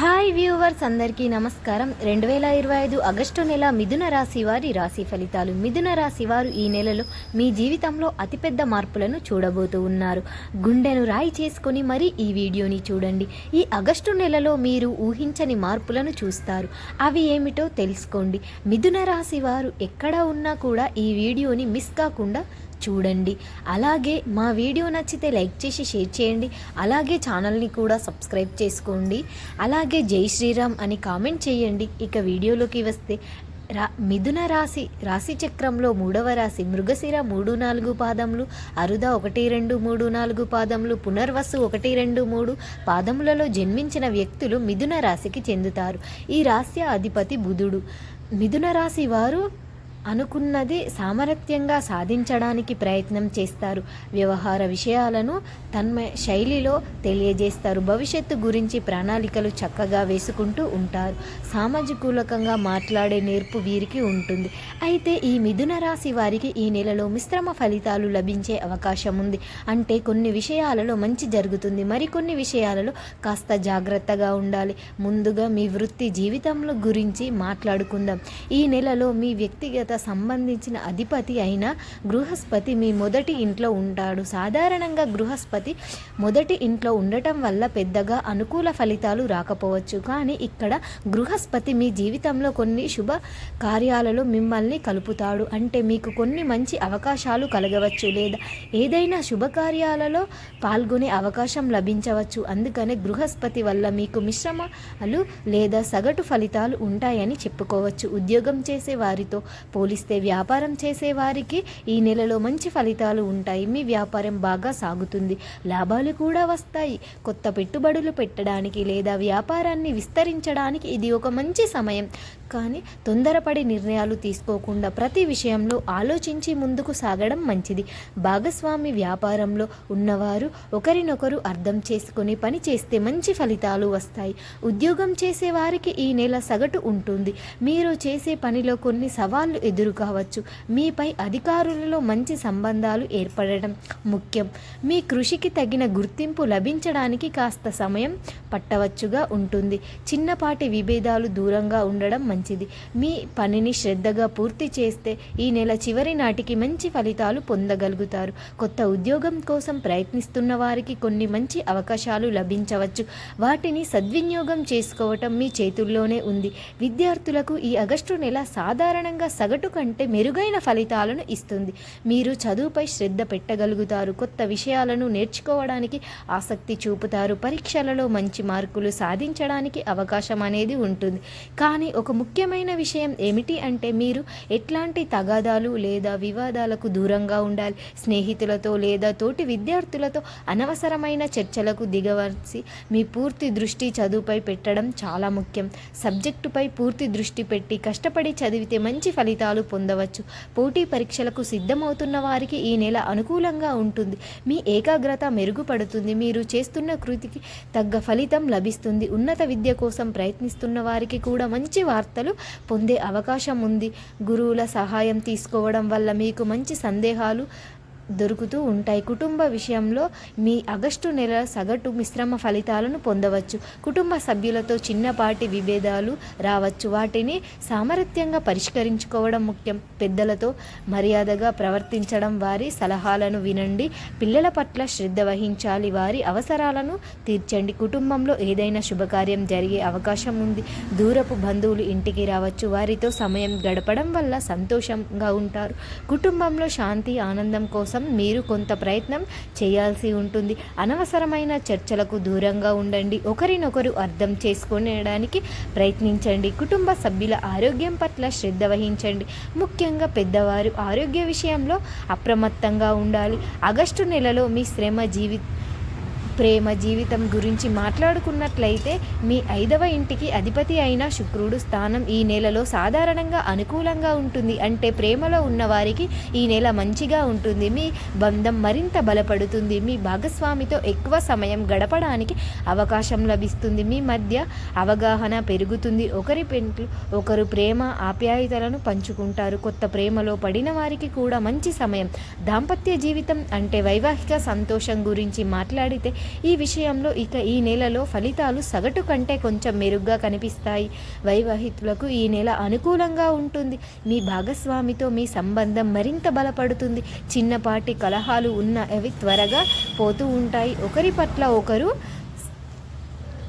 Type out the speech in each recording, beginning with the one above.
Hi viewers అందరికీ నమస్కారం. రెండు వేల ఇరవై ఐదు ఆగస్టు నెల మిథున రాశి వారి రాశి ఫలితాలు. మిథున రాశి వారు ఈ నెలలో మీ జీవితంలో అతిపెద్ద మార్పులను చూడబోతూ ఉన్నారు. గుండెను రాయి చేసుకొని మరి ఈ వీడియోని చూడండి. ఈ ఆగస్టు నెలలో మీరు ఊహించని మార్పులను చూస్తారు. అవి ఏమిటో తెలుసుకోండి. మిథున రాశి వారు ఎక్కడ ఉన్నా కూడా ఈ వీడియోని మిస్ కాకుండా చూడండి. అలాగే మా వీడియో నచ్చితే లైక్ చేసి షేర్ చేయండి. అలాగే ఛానల్ని కూడా సబ్స్క్రైబ్ చేసుకోండి. అలాగే జై శ్రీరామ్ అని కామెంట్ చేయండి. ఇక వీడియోలోకి వస్తే రా మిథున రాశి రాశి చక్రంలో మూడవ రాశి మృగశిర మూడు నాలుగు పాదములు అరుద ఒకటి రెండు మూడు నాలుగు పాదములు పునర్వసు ఒకటి రెండు మూడు పాదములలో జన్మించిన వ్యక్తులు మిథున రాశికి చెందుతారు. ఈ రాశి అధిపతి బుధుడు. మిథున రాశి వారు అనుకున్నది సామరత్యంగా సాధించడానికి ప్రయత్నం చేస్తారు. వ్యవహార విషయాలను తన్మ శైలిలో తెలియజేస్తారు. భవిష్యత్తు గురించి ప్రణాళికలు చక్కగా వేసుకుంటూ ఉంటారు. సామాజికూలకంగా మాట్లాడే నేర్పు వీరికి ఉంటుంది. అయితే ఈ మిథున రాశి వారికి ఈ నెలలో మిశ్రమ ఫలితాలు లభించే అవకాశం ఉంది. అంటే కొన్ని విషయాలలో మంచి జరుగుతుంది. మరికొన్ని విషయాలలో కాస్త జాగ్రత్తగా ఉండాలి. ముందుగా మీ వృత్తి జీవితంలో గురించి మాట్లాడుకుందాం. ఈ నెలలో మీ వ్యక్తిగత సంబంధించిన అధిపతి అయిన గృహస్పతి మీ మొదటి ఇంట్లో ఉంటాడు. సాధారణంగా గృహస్పతి మొదటి ఇంట్లో ఉండటం వల్ల పెద్దగా అనుకూల ఫలితాలు రాకపోవచ్చు. కానీ ఇక్కడ గృహస్పతి మీ జీవితంలో కొన్ని శుభ కార్యాలలో మిమ్మల్ని కలుపుతాడు. అంటే మీకు కొన్ని మంచి అవకాశాలు కలగవచ్చు లేదా ఏదైనా శుభకార్యాలలో పాల్గొనే అవకాశం లభించవచ్చు. అందుకనే గృహస్పతి వల్ల మీకు మిశ్రమాలు లేదా సగటు ఫలితాలు ఉంటాయని చెప్పుకోవచ్చు. ఉద్యోగం చేసే వారితో పోలిస్తే వ్యాపారం చేసేవారికి ఈ నెలలో మంచి ఫలితాలు ఉంటాయి. మీ వ్యాపారం బాగా సాగుతుంది. లాభాలు కూడా వస్తాయి. కొత్త పెట్టుబడులు పెట్టడానికి లేదా వ్యాపారాన్ని విస్తరించడానికి ఇది ఒక మంచి సమయం. కానీ తొందరపడి నిర్ణయాలు తీసుకోకుండా ప్రతి విషయంలో ఆలోచించి ముందుకు సాగడం మంచిది. భాగస్వామి వ్యాపారంలో ఉన్నవారు ఒకరినొకరు అర్థం చేసుకుని పని చేస్తే మంచి ఫలితాలు వస్తాయి. ఉద్యోగం చేసేవారికి ఈ నెల సగటు ఉంటుంది. మీరు చేసే పనిలో కొన్ని సవాళ్ళు ఎదురు కావచ్చు. మీపై అధికారులలో మంచి సంబంధాలు ఏర్పడడం ముఖ్యం. మీ కృషికి తగిన గుర్తింపు లభించడానికి కాస్త సమయం పట్టవచ్చుగా ఉంటుంది. చిన్నపాటి విభేదాలు దూరంగా ఉండడం మంచిది. మీ పనిని శ్రద్ధగా పూర్తి చేస్తే ఈ నెల చివరి నాటికి మంచి ఫలితాలు పొందగలుగుతారు. కొత్త ఉద్యోగం కోసం ప్రయత్నిస్తున్న వారికి కొన్ని మంచి అవకాశాలు లభించవచ్చు. వాటిని సద్వినియోగం చేసుకోవటం మీ చేతుల్లోనే ఉంది. విద్యార్థులకు ఈ ఆగస్టు నెల సాధారణంగా సగటు కంటే మెరుగైన ఫలితాలను ఇస్తుంది. మీరు చదువుపై శ్రద్ధ పెట్టగలుగుతారు. కొత్త విషయాలను నేర్చుకోవడానికి ఆసక్తి చూపుతారు. పరీక్షలలో మంచి మార్కులు సాధించడానికి అవకాశం అనేది ఉంటుంది. కానీ ఒక ముఖ్యమైన విషయం ఏమిటి అంటే మీరు ఎట్లాంటి తగాదాలు లేదా వివాదాలకు దూరంగా ఉండాలి. స్నేహితులతో లేదా తోటి విద్యార్థులతో అనవసరమైన చర్చలకు దిగవలసి మీ పూర్తి దృష్టి చదువుపై పెట్టడం చాలా ముఖ్యం. సబ్జెక్టుపై పూర్తి దృష్టి పెట్టి కష్టపడి చదివితే మంచి ఫలితాలు పొందవచ్చు. పోటీ పరీక్షలకు సిద్ధమవుతున్న వారికి ఈ నెల అనుకూలంగా ఉంటుంది. మీ ఏకాగ్రత మెరుగుపడుతుంది. మీరు చేస్తున్న కృతికి తగ్గ ఫలితం లభిస్తుంది. ఉన్నత విద్య కోసం ప్రయత్నిస్తున్న వారికి కూడా మంచి వార్తలు పొందే అవకాశం ఉంది. గురువుల సహాయం తీసుకోవడం వల్ల మీకు మంచి సందేహాలు దొరుకుతూ ఉంటాయి. కుటుంబ విషయంలో మీ ఆగస్టు నెల సగటు మిశ్రమ ఫలితాలను పొందవచ్చు. కుటుంబ సభ్యులతో చిన్నపాటి విభేదాలు రావచ్చు. వాటిని సామరస్యంగా పరిష్కరించుకోవడం ముఖ్యం. పెద్దలతో మర్యాదగా ప్రవర్తించడం వారి సలహాలను వినండి. పిల్లల పట్ల శ్రద్ధ వహించాలి. వారి అవసరాలను తీర్చండి. కుటుంబంలో ఏదైనా శుభకార్యం జరిగే అవకాశం ఉంది. దూరపు బంధువులు ఇంటికి రావచ్చు. వారితో సమయం గడపడం వల్ల సంతోషంగా ఉంటారు. కుటుంబంలో శాంతి ఆనందం కోసం మీరు కొంత ప్రయత్నం చేయాల్సి ఉంటుంది. అనవసరమైన చర్చలకు దూరంగా ఉండండి. ఒకరినొకరు అర్థం చేసుకునేడానికి ప్రయత్నించండి. కుటుంబ సభ్యుల ఆరోగ్యం పట్ల శ్రద్ధ వహించండి. ముఖ్యంగా పెద్దవారు ఆరోగ్య విషయంలో అప్రమత్తంగా ఉండాలి. ఆగస్టు నెలలో మీ శ్రమ జీవి ప్రేమ జీవితం గురించి మాట్లాడుకున్నట్లయితే మీ ఐదవ ఇంటికి అధిపతి అయిన శుక్రుడు స్థానం ఈ నెలలో సాధారణంగా అనుకూలంగా ఉంటుంది. అంటే ప్రేమలో ఉన్నవారికి ఈ నెల మంచిగా ఉంటుంది. మీ బంధం మరింత బలపడుతుంది. మీ భాగస్వామితో ఎక్కువ సమయం గడపడానికి అవకాశం లభిస్తుంది. మీ మధ్య అవగాహన పెరుగుతుంది. ఒకరి పెంట్లు ఒకరు ప్రేమ ఆప్యాయతలను పంచుకుంటారు. కొత్త ప్రేమలో పడిన వారికి కూడా మంచి సమయం. దాంపత్య జీవితం అంటే వైవాహిక సంతోషం గురించి మాట్లాడితే ఈ విషయంలో ఇక ఈ నెలలో ఫలితాలు సగటు కంటే కొంచెం మెరుగ్గా కనిపిస్తాయి. వైవాహితులకు ఈ నెల అనుకూలంగా ఉంటుంది. మీ భాగస్వామితో మీ సంబంధం మరింత బలపడుతుంది. చిన్నపాటి కలహాలు ఉన్న అవి త్వరగా పోతూ ఉంటాయి. ఒకరి పట్ల ఒకరు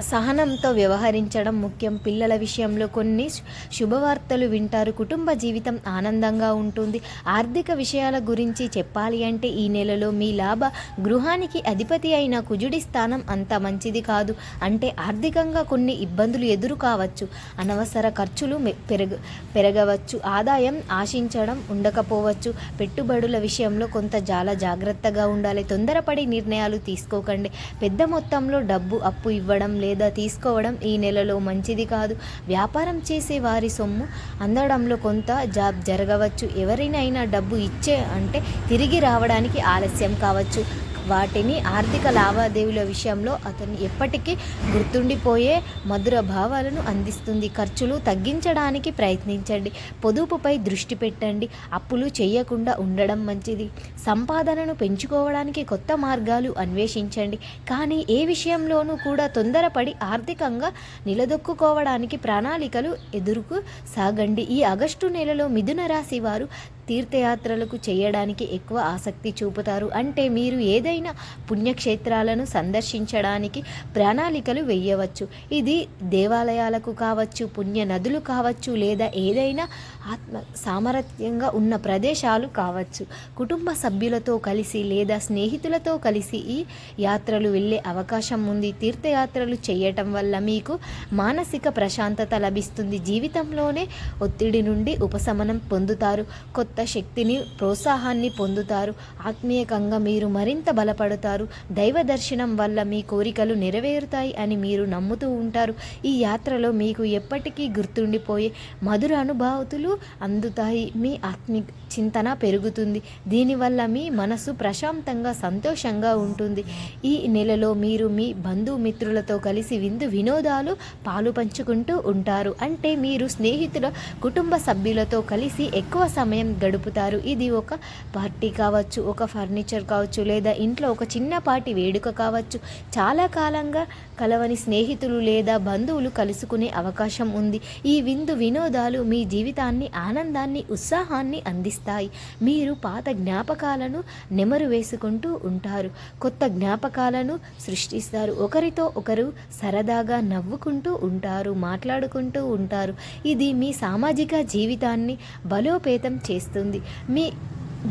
సహనంతో వ్యవహరించడం ముఖ్యం. పిల్లల విషయంలో కొన్ని శుభవార్తలు వింటారు. కుటుంబ జీవితం ఆనందంగా ఉంటుంది. ఆర్థిక విషయాల గురించి చెప్పాలి అంటే ఈ నెలలో మీ లాభ గృహానికి అధిపతి అయిన కుజుడి స్థానం అంత మంచిది కాదు. అంటే ఆర్థికంగా కొన్ని ఇబ్బందులు ఎదురు కావచ్చు. అనవసర ఖర్చులు పెరగ పెరగవచ్చు. ఆదాయం ఆశించడం ఉండకపోవచ్చు. పెట్టుబడుల విషయంలో కొంత చాలా జాగ్రత్తగా ఉండాలి. తొందరపడి నిర్ణయాలు తీసుకోకండి. పెద్ద మొత్తంలో డబ్బు అప్పు ఇవ్వడం లేదు. తీసుకోవడం ఈ నెలలో మంచిది కాదు. వ్యాపారం చేసే వారి సొమ్ము అందడంలో కొంత జాబ్ జరగవచ్చు. ఎవరినైనా డబ్బు ఇచ్చే అంటే తిరిగి రావడానికి ఆలస్యం కావచ్చు. వాటిని ఆర్థిక లావాదేవీల విషయంలో అతను ఎప్పటికీ గుర్తుండిపోయే మధుర భావాలను అందిస్తుంది. ఖర్చులు తగ్గించడానికి ప్రయత్నించండి. పొదుపుపై దృష్టి పెట్టండి. అప్పులు చేయకుండా ఉండడం మంచిది. సంపాదనను పెంచుకోవడానికి కొత్త మార్గాలు అన్వేషించండి. కానీ ఏ విషయంలోనూ కూడా తొందరపడి ఆర్థికంగా నిలదొక్కుకోవడానికి ప్రణాళికలు ఎదురుకు సాగండి. ఈ ఆగస్టు నెలలో మిథున రాశి వారు తీర్థయాత్రలకు చేయడానికి ఎక్కువ ఆసక్తి చూపుతారు. అంటే మీరు ఏదైనా పుణ్యక్షేత్రాలను సందర్శించడానికి ప్రణాళికలు వేయవచ్చు. ఇది దేవాలయాలకు కావచ్చు పుణ్య నదులు కావచ్చు లేదా ఏదైనా ఆత్మ సామరస్యంగా ఉన్న ప్రదేశాలు కావచ్చు. కుటుంబ సభ్యులతో కలిసి లేదా స్నేహితులతో కలిసి ఈ యాత్రలు వెళ్ళే అవకాశం ఉంది. తీర్థయాత్రలు చేయటం వల్ల మీకు మానసిక ప్రశాంతత లభిస్తుంది. జీవితంలోనే ఒత్తిడి నుండి ఉపశమనం పొందుతారు. కొత్త శక్తిని ప్రోత్సాహాన్ని పొందుతారు. ఆత్మీయకంగా మీరు మరింత బలపడతారు. దైవ దర్శనం వల్ల మీ కోరికలు నెరవేరుతాయి అని మీరు నమ్ముతూ ఉంటారు. ఈ యాత్రలో మీకు ఎప్పటికీ గుర్తుండిపోయే మధుర అనుభూతులు అందుతాయి. మీ ఆత్మిక చింతన పెరుగుతుంది. దీనివల్ల మీ మనసు ప్రశాంతంగా సంతోషంగా ఉంటుంది. ఈ నెలలో మీరు మీ బంధుమిత్రులతో కలిసి విందు వినోదాలు పాలు పంచుకుంటూ ఉంటారు. అంటే మీరు స్నేహితుల కుటుంబ సభ్యులతో కలిసి ఎక్కువ సమయం గడుపుతారు. ఇది ఒక పార్టీ కావచ్చు ఒక ఫర్నిచర్ కావచ్చు లేదా ఇంట్లో ఒక చిన్నపాటి వేడుక కావచ్చు. చాలా కాలంగా కలవని స్నేహితులు లేదా బంధువులు కలుసుకునే అవకాశం ఉంది. ఈ విందు వినోదాలు మీ జీవితాన్ని ఆనందాన్ని ఉత్సాహాన్ని అందిస్తాయి. మీరు పాత జ్ఞాపకాలను నెమరు వేసుకుంటూ ఉంటారు. కొత్త జ్ఞాపకాలను సృష్టిస్తారు. ఒకరితో ఒకరు సరదాగా నవ్వుకుంటూ ఉంటారు మాట్లాడుకుంటూ ఉంటారు. ఇది మీ సామాజిక జీవితాన్ని బలోపేతం చేస్తుంది. మీ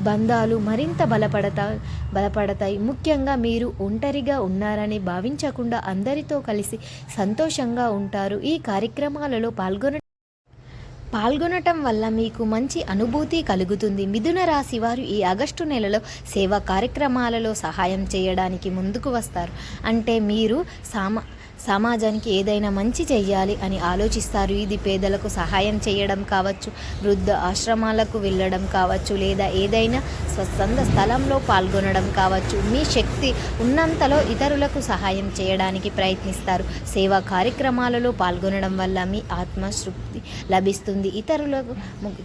బంధాలు మరింత బలపడతా బలపడతాయి. ముఖ్యంగా మీరు ఒంటరిగా ఉన్నారని భావించకుండా అందరితో కలిసి సంతోషంగా ఉంటారు. ఈ కార్యక్రమాలలో పాల్గొన పాల్గొనటం వల్ల మీకు మంచి అనుభూతి కలుగుతుంది. మిథున రాశి వారు ఈ ఆగస్టు నెలలో సేవా కార్యక్రమాలలో సహాయం చేయడానికి ముందుకు వస్తారు. అంటే మీరు సామా సమాజానికి ఏదైనా మంచి చెయ్యాలి అని ఆలోచిస్తారు. ఇది పేదలకు సహాయం చేయడం కావచ్చు వృద్ధ ఆశ్రమాలకు వెళ్ళడం కావచ్చు లేదా ఏదైనా స్వచ్ఛంద స్థలంలో పాల్గొనడం కావచ్చు. మీ శక్తి ఉన్నంతలో ఇతరులకు సహాయం చేయడానికి ప్రయత్నిస్తారు. సేవా కార్యక్రమాలలో పాల్గొనడం వల్ల మీ ఆత్మతృప్తి లభిస్తుంది. ఇతరులకు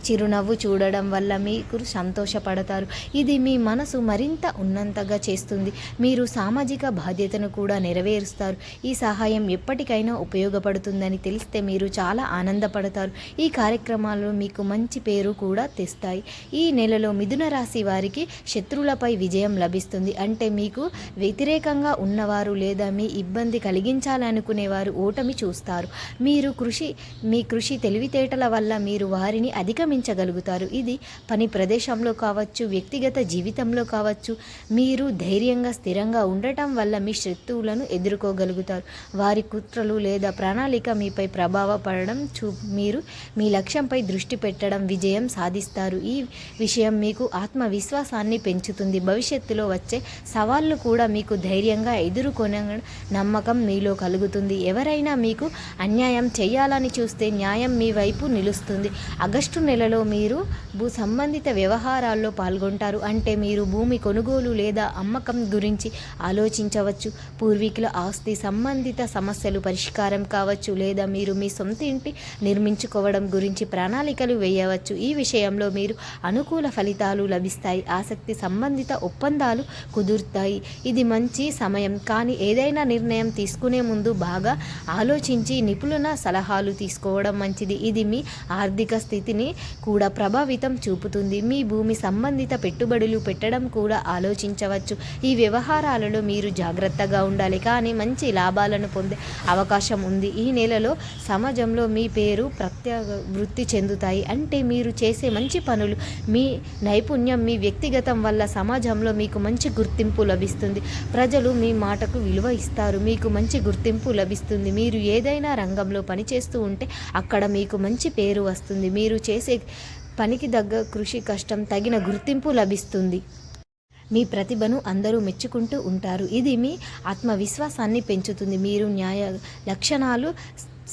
చిరునవ్వు చూడడం వల్ల మీకు సంతోషపడతారు. ఇది మీ మనసు మరింత ఉన్నంతగా చేస్తుంది. మీరు సామాజిక బాధ్యతను కూడా నెరవేరుస్తారు. ఈ సహాయం ఎప్పటికైనా ఉపయోగపడుతుందని తెలిస్తే మీరు చాలా ఆనందపడతారు. ఈ కార్యక్రమాలు మీకు మంచి పేరు కూడా తెస్తాయి. ఈ నెలలో మిథున రాశి వారికి శత్రువులపై విజయం లభిస్తుంది. అంటే మీకు వ్యతిరేకంగా ఉన్నవారు లేదా మీ ఇబ్బంది కలిగించాలనుకునేవారు ఓటమి చూస్తారు. మీరు కృషి మీ కృషి తెలివితేటల వల్ల మీరు వారిని అధిగమించగలుగుతారు. ఇది పని ప్రదేశంలో కావచ్చు వ్యక్తిగత జీవితంలో కావచ్చు. మీరు ధైర్యంగా స్థిరంగా ఉండటం వల్ల మీ శత్రువులను ఎదుర్కోగలుగుతారు. వారి కుట్రలు లేదా ప్రణాళిక మీపై ప్రభావపడడం చూ మీరు మీ లక్ష్యంపై దృష్టి పెట్టడం విజయం సాధిస్తారు. ఈ విషయం మీకు ఆత్మవిశ్వాసాన్ని పెంచుతుంది. భవిష్యత్తులో వచ్చే సవాళ్ళు కూడా మీకు ధైర్యంగా ఎదుర్కొన నమ్మకం మీలో కలుగుతుంది. ఎవరైనా మీకు అన్యాయం చేయాలని చూస్తే న్యాయం మీ వైపు నిలుస్తుంది. ఆగస్టు నెలలో మీరు భూ సంబంధిత వ్యవహారాల్లో పాల్గొంటారు. అంటే మీరు భూమి కొనుగోలు లేదా అమ్మకం గురించి ఆలోచించవచ్చు. పూర్వీకుల ఆస్తి సంబంధిత సమస్యలు పరిష్కారం కావచ్చు లేదా మీరు మీ సొంత ఇంటి నిర్మించుకోవడం గురించి ప్రణాళికలు వేయవచ్చు. ఈ విషయంలో మీరు అనుకూల ఫలితాలు లభిస్తాయి. ఆసక్తి సంబంధిత ఒప్పందాలు కుదురుతాయి. ఇది మంచి సమయం. కానీ ఏదైనా నిర్ణయం తీసుకునే ముందు బాగా ఆలోచించి నిపుణుల సలహాలు తీసుకోవడం మంచిది. ఇది మీ ఆర్థిక స్థితిని కూడా ప్రభావితం చూపుతుంది. మీ భూమి సంబంధిత పెట్టుబడులు పెట్టడం కూడా ఆలోచించవచ్చు. ఈ వ్యవహారాలలో మీరు జాగ్రత్తగా ఉండాలి. కానీ మంచి లాభాలను పొందే అవకాశం ఉంది. ఈ నెలలో సమాజంలో మీ పేరు ప్రత్యేక వృత్తి చెందుతాయి. అంటే మీరు చేసే మంచి పనులు మీ నైపుణ్యం మీ వ్యక్తిగతం వల్ల సమాజంలో మీకు మంచి గుర్తింపు లభిస్తుంది. ప్రజలు మీ మాటకు విలువ ఇస్తారు. మీకు మంచి గుర్తింపు లభిస్తుంది. మీరు ఏదైనా రంగంలో పనిచేస్తూ ఉంటే అక్కడ మీకు మంచి పేరు వస్తుంది. మీరు చేసే పనికి దగ్గర కృషి కష్టం తగిన గుర్తింపు లభిస్తుంది. మీ ప్రతిభను అందరూ మెచ్చుకుంటూ ఉంటారు. ఇది మీ ఆత్మవిశ్వాసాన్ని పెంచుతుంది. మీరు న్యాయ లక్షణాలు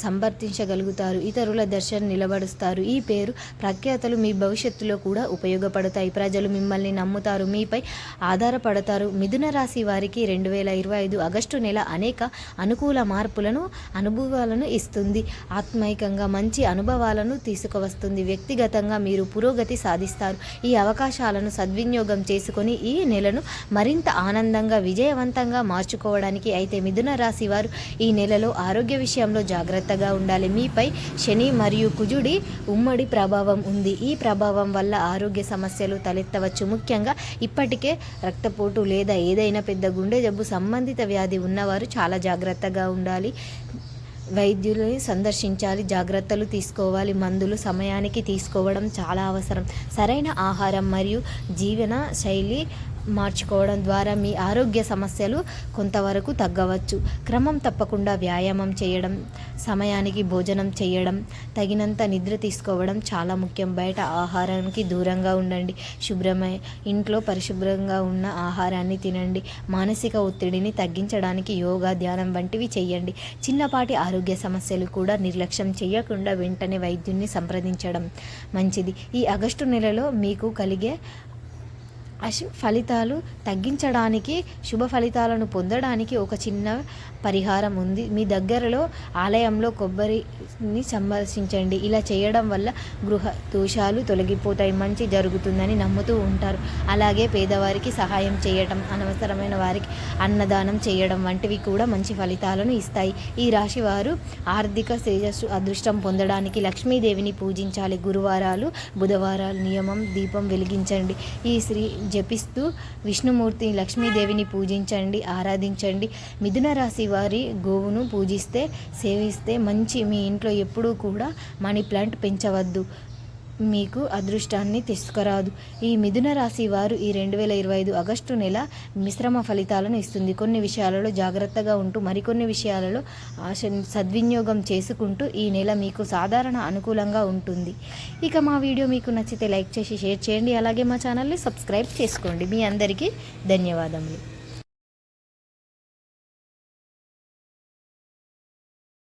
సంవర్తించగలుగుతారు. ఇతరుల దర్శనం నిలబడుస్తారు. ఈ పేరు ప్రఖ్యాతలు మీ భవిష్యత్తులో కూడా ఉపయోగపడతాయి. ప్రజలు మిమ్మల్ని నమ్ముతారు. మీపై ఆధారపడతారు. మిథున రాశి వారికి రెండు వేల ఇరవై ఐదు ఆగస్టు నెల అనేక అనుకూల మార్పులను అనుభవాలను ఇస్తుంది. ఆత్మైకంగా మంచి అనుభవాలను తీసుకువస్తుంది. వ్యక్తిగతంగా మీరు పురోగతి సాధిస్తారు. ఈ అవకాశాలను సద్వినియోగం చేసుకొని ఈ నెలను మరింత ఆనందంగా విజయవంతంగా మార్చుకోవడానికి అయితే మిథున రాశి వారు ఈ నెలలో ఆరోగ్య విషయంలో జాగ్రత్త జాగ్రత్తగా ఉండాలి. మీపై శని మరియు కుజుడి ఉమ్మడి ప్రభావం ఉంది. ఈ ప్రభావం వల్ల ఆరోగ్య సమస్యలు తలెత్తవచ్చు. ముఖ్యంగా ఇప్పటికే రక్తపోటు లేదా ఏదైనా పెద్ద గుండె జబ్బు సంబంధిత వ్యాధి ఉన్నవారు చాలా జాగ్రత్తగా ఉండాలి. వైద్యులని సందర్శించాలి. జాగ్రత్తలు తీసుకోవాలి. మందులు సమయానికి తీసుకోవడం చాలా అవసరం. సరైన ఆహారం మరియు జీవన శైలి మార్చుకోవడం ద్వారా మీ ఆరోగ్య సమస్యలు కొంతవరకు తగ్గవచ్చు. క్రమం తప్పకుండా వ్యాయామం చేయడం సమయానికి భోజనం చేయడం తగినంత నిద్ర తీసుకోవడం చాలా ముఖ్యం. బయట ఆహారానికి దూరంగా ఉండండి. శుభ్రమై ఇంట్లో పరిశుభ్రంగా ఉన్న ఆహారాన్ని తినండి. మానసిక ఒత్తిడిని తగ్గించడానికి యోగా ధ్యానం వంటివి చేయండి. చిన్నపాటి ఆరోగ్య సమస్యలు కూడా నిర్లక్ష్యం చేయకుండా వెంటనే వైద్యున్ని సంప్రదించడం మంచిది. ఈ ఆగస్టు నెలలో మీకు కలిగే అశు ఫలితాలు తగ్గించడానికి శుభ ఫలితాలను పొందడానికి ఒక చిన్న పరిహారం ఉంది. మీ దగ్గరలో ఆలయంలో కొబ్బరిని సందర్శించండి ఇలా చేయడం వల్ల గృహ దోషాలు తొలగిపోతాయి. మంచి జరుగుతుందని నమ్ముతూ ఉంటారు. అలాగే పేదవారికి సహాయం చేయటం అనవసరమైన వారికి అన్నదానం చేయడం వంటివి కూడా మంచి ఫలితాలను ఇస్తాయి. ఈ రాశి వారు ఆర్థిక తేజస్సు అదృష్టం పొందడానికి లక్ష్మీదేవిని పూజించాలి. గురువారాలు బుధవారాలు నియమం దీపం వెలిగించండి. ఈ శ్రీ జపిస్తూ విష్ణుమూర్తి లక్ష్మీదేవిని పూజించండి ఆరాధించండి. మిథున రాశి వారి గోవును పూజిస్తే సేవిస్తే మంచి మీ ఇంట్లో ఎప్పుడూ కూడా మనీ ప్లాంట్ పెంచవద్దు. మీకు అదృష్టాన్ని తీసుకురాదు. ఈ మిథున రాశి వారు ఈ రెండు వేల ఇరవై ఐదు ఆగస్టు నెల మిశ్రమ ఫలితాలను ఇస్తుంది. కొన్ని విషయాలలో జాగ్రత్తగా ఉంటూ మరికొన్ని విషయాలలో ఆశ సద్వినియోగం చేసుకుంటూ ఈ నెల మీకు సాధారణ అనుకూలంగా ఉంటుంది. ఇక మా వీడియో మీకు నచ్చితే లైక్ చేసి షేర్ చేయండి. అలాగే మా ఛానల్ని సబ్స్క్రైబ్ చేసుకోండి. మీ అందరికీ ధన్యవాదములు.